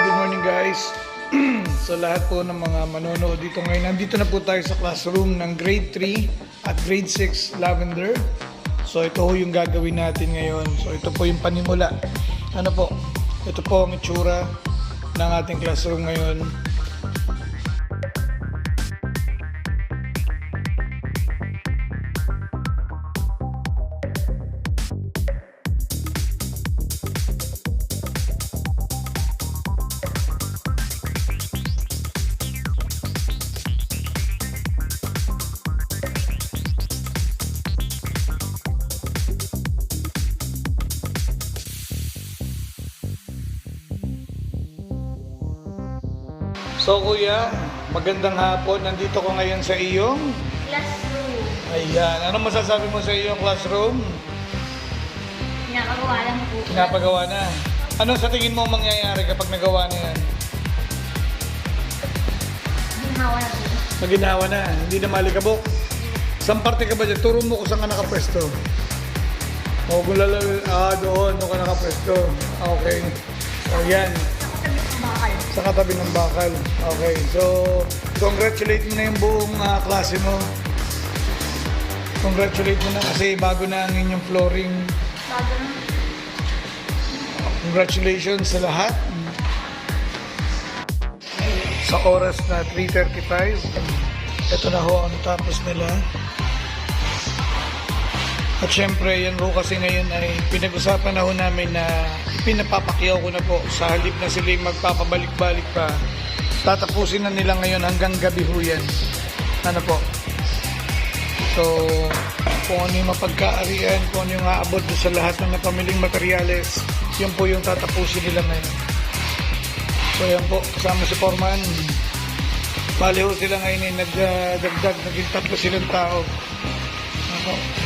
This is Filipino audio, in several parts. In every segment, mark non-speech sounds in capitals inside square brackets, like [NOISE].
good morning guys. [CLEARS THROAT] so lahat po ng mga manonood dito ngayon, nandito na po tayo sa classroom ng grade 3 at grade 6 Lavender. So ito po yung gagawin natin ngayon. So ito po yung panimula. Ano po? Ito po ang itsura ng ating classroom ngayon. So kuya, magandang hapon. Nandito ko ngayon sa iyong Classroom. Ayan. Ano masasabi mo sa iyong classroom? Nakagawa lang po. Pinapagawa na. Ano sa tingin mo mangyayari kapag nagawa na yan? Ginawa na po. Maginawa na, hindi na malikabok. Saan parte ka ba dyan? Turo mo kung saan ka nakapwesto. O kung lalawin, ah, doon, doon ka nakapwesto. Okay. O yan, Bakal. sa katabi ng bakal. Okay, so, congratulate mo na yung buong ah, klase mo. Congratulate mo na kasi bago na ang inyong flooring. Bago na. Congratulations sa lahat. Sa oras na 3.35, ito na ho ang tapos nila. At syempre, yan ho kasi ngayon ay pinag-usapan na ho namin na pinapapakyaw ko na po sa halip na sila magpapabalik-balik pa. Tatapusin na nila ngayon hanggang gabi ho yan. Ano po? So, kung ano yung mapagkaarian, kung ano yung aabot sa lahat ng napamiling materyales, yun po yung tatapusin nila ngayon. So, yan po, kasama si Foreman. Bali ho sila ngayon ay nagdagdag, naging tatlo silang tao. Ano?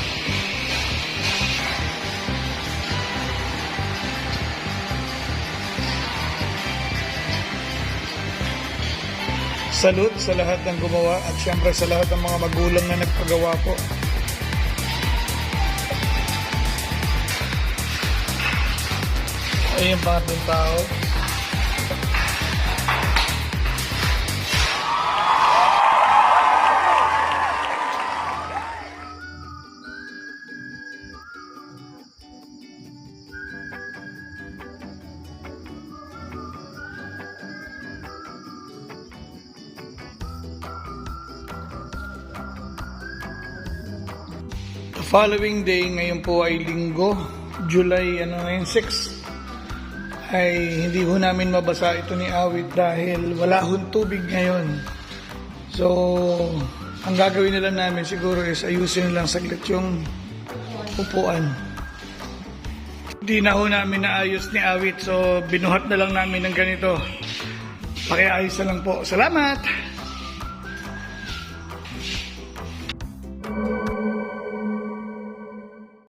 Salute sa lahat ng gumawa at syempre sa lahat ng mga magulang na nagpagawa po. Ayun pa ating tao. Following day, ngayon po ay linggo, July ano ngayon, 6. Ay hindi ho namin mabasa ito ni Awit dahil wala hong tubig ngayon. So, ang gagawin nila namin siguro is ayusin lang saglit yung upuan. Hindi na ho namin naayos ni Awit so binuhat na lang namin ng ganito. Pakiayos na lang po. Salamat!